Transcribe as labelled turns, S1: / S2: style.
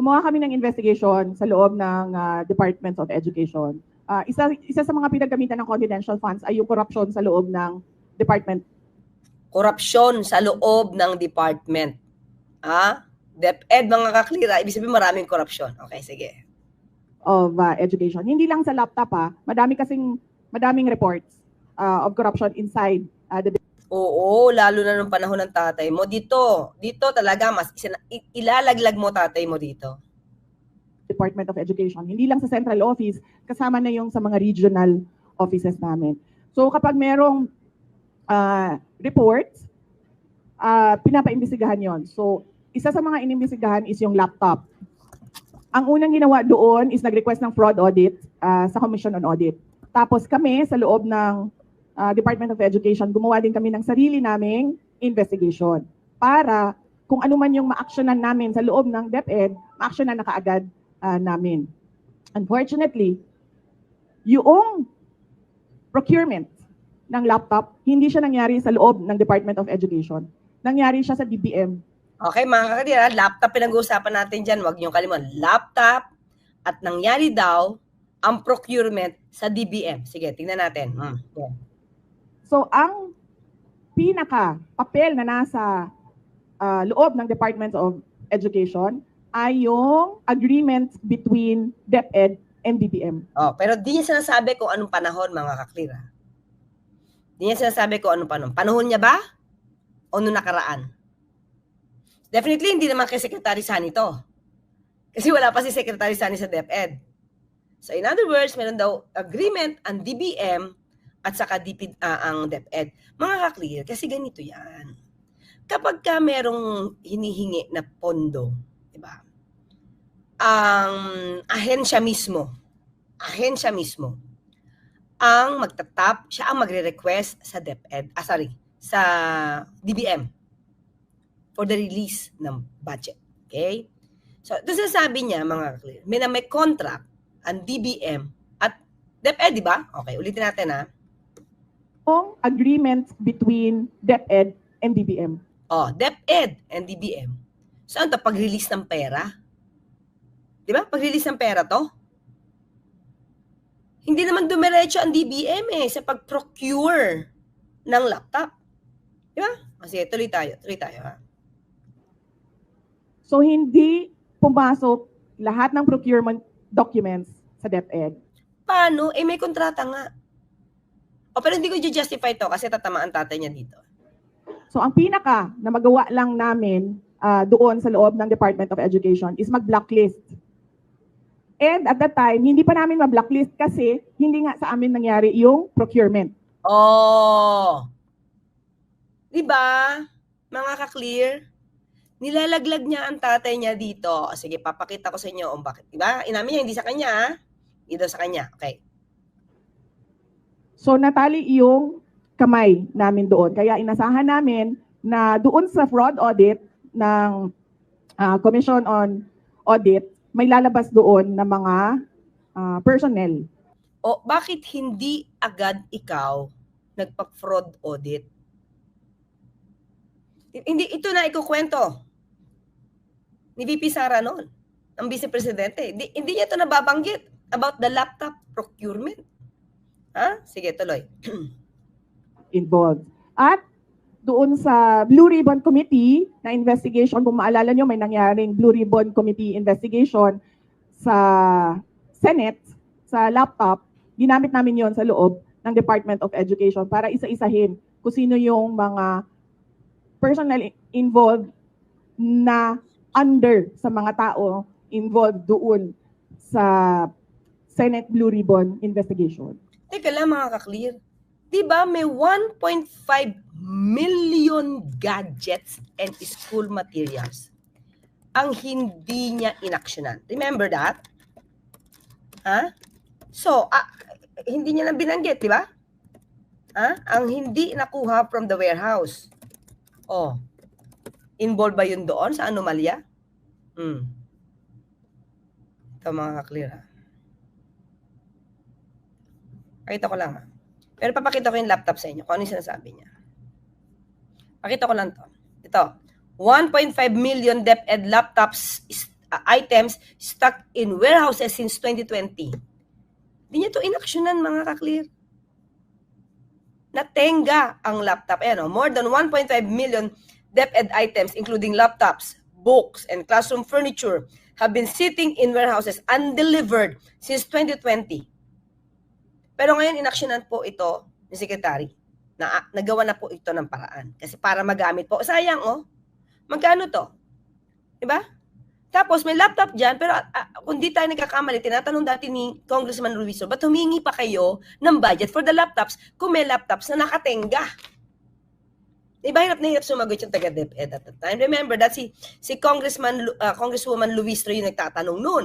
S1: gumawa kami ng investigation sa loob ng ah, Department of Education. Ah, isa, isa sa mga pinagamitan ng confidential funds ay yung corruption sa loob ng Department
S2: Korupsyon sa loob ng department. Ah? DepEd, mga kaklira, ibig sabihin maraming korupsyon. Okay, sige.
S1: of ah, Education. Hindi lang sa laptop ha, madami kasing madaming reports ah, of corruption inside ah, the
S2: Oo, lalo na nung panahon ng tatay mo. Dito, dito talaga, mas ilalaglag mo tatay mo dito.
S1: Department of Education. Hindi lang sa central office, kasama na yung sa mga regional offices namin. So kapag merong ah, reports, ah, pinapaimbestigahan yon. So isa sa mga inimbestigahan is yung laptop. Ang unang ginawa doon is nag-request ng fraud audit ah, sa Commission on Audit. Tapos kami sa loob ng ah, Department of Education, gumawa din kami ng sarili naming investigation para kung ano man yung ma-actionan namin sa loob ng DepEd, ma-actionan na kaagad ah, namin. Unfortunately, yung procurement ng laptop, hindi siya nangyari sa loob ng Department of Education. Nangyari siya sa DBM.
S2: Okay, mga kaklira, laptop pinag-uusapan natin dyan. Huwag niyong kalimutan. Laptop at nangyari daw ang procurement sa DBM. Sige, tingnan natin. Hmm. Yeah.
S1: So, ang pinaka papel na nasa ah, loob ng Department of Education ay yung agreement between DepEd and DBM.
S2: Oh, pero di niya sinasabi kung anong panahon, mga kaklira. Di niya sinasabi kung anong panahon. Panahon niya ba? O nung nakaraan? Definitely, hindi naman kay Secretary Sani to. Kasi wala pa si Secretary Sani sa DepEd. So in other words, meron daw agreement ang DBM at saka DP, ah, ang DepEd. Mga kaklear, kasi ganito yan. Kapag ka merong hinihingi na pondo, di ba? Ang ahensya mismo, ahensya mismo, ang magtatap, siya ang magre-request sa DepEd, ah sorry, sa DBM for the release ng budget. Okay? So, ito sinasabi niya, mga kaklear, may na may contract ang DBM at DepEd, di ba? Okay, ulitin natin ha.
S1: Yung agreement between DepEd and DBM.
S2: Oh, DepEd and DBM. Saan to? Pag-release ng pera? Di ba? Pag-release ng pera to? Hindi naman dumiretso ang DBM eh sa pag-procure ng laptop. Di ba? Kasi tuloy tayo, tuloy tayo ha.
S1: So, hindi pumasok lahat ng procurement documents sa DepEd.
S2: Paano? Eh may kontrata nga. O pero hindi ko justify to kasi tatamaan tatay niya dito.
S1: So, ang pinaka na magawa lang namin ah, doon sa loob ng Department of Education is mag-blacklist. And at that time, hindi pa namin ma-blacklist kasi hindi nga sa amin nangyari yung procurement.
S2: Oh! Di ba? Mga ka-clear? Nilalaglag niya ang tatay niya dito. Sige, papakita ko sa inyo kung bakit. Di ba? Inamin niya, hindi sa kanya? Hindi daw sa kanya. Okay.
S1: So, natali yung kamay namin doon. Kaya inasahan namin na doon sa fraud audit ng ah, Commission on Audit, may lalabas doon na mga ah, personnel.
S2: O, bakit hindi agad ikaw nagpa-fraud audit? Hindi, ito na ikukwento ni VP Sara noon, ang Vice Presidente. Hindi, hindi niya ito nababanggit about the laptop procurement. Ha? Sige, tuloy.
S1: involved. At doon sa Blue Ribbon Committee na investigation, kung maalala nyo, may nangyaring Blue Ribbon Committee investigation sa Senate, sa laptop, ginamit namin yon sa loob ng Department of Education para isa-isahin kung sino yung mga personal involved na under sa mga tao involved doon sa Senate Blue Ribbon investigation.
S2: Teka lang mga ka-clear. Di ba may 1.5 million gadgets and school materials ang hindi niya inaksyonan. Remember that? Ha? So, ah, hindi niya na binanggit, di ba? Ha? Ang hindi nakuha from the warehouse. Oh. Involved ba yun doon sa anomalya? Hmm. Ito mga ka-clear ha. Pakita ko lang. Pero papakita ko yung laptop sa inyo kung ano yung sinasabi niya. Pakita ko lang to. Ito. 1.5 million DepEd laptops uh, items stuck in warehouses since 2020. Hindi niya to inaksyonan mga kaklear. Natenga ang laptop. Ayan, oh, more than 1.5 million DepEd items including laptops, books, and classroom furniture have been sitting in warehouses undelivered since 2020. Pero ngayon, inaksyonan po ito ni Secretary. Na, nagawa na po ito ng paraan. Kasi para magamit po. Sayang, oh. Magkano to? Diba? Tapos may laptop dyan, pero ah, kung di tayo nagkakamali, tinatanong dati ni Congressman Luiso, ba't humingi pa kayo ng budget for the laptops kung may laptops na nakatenga? Diba hirap na hirap sumagot yung taga DepEd at the time. Remember that si, si Congressman, ah, Congresswoman Luis Rio yung nagtatanong noon.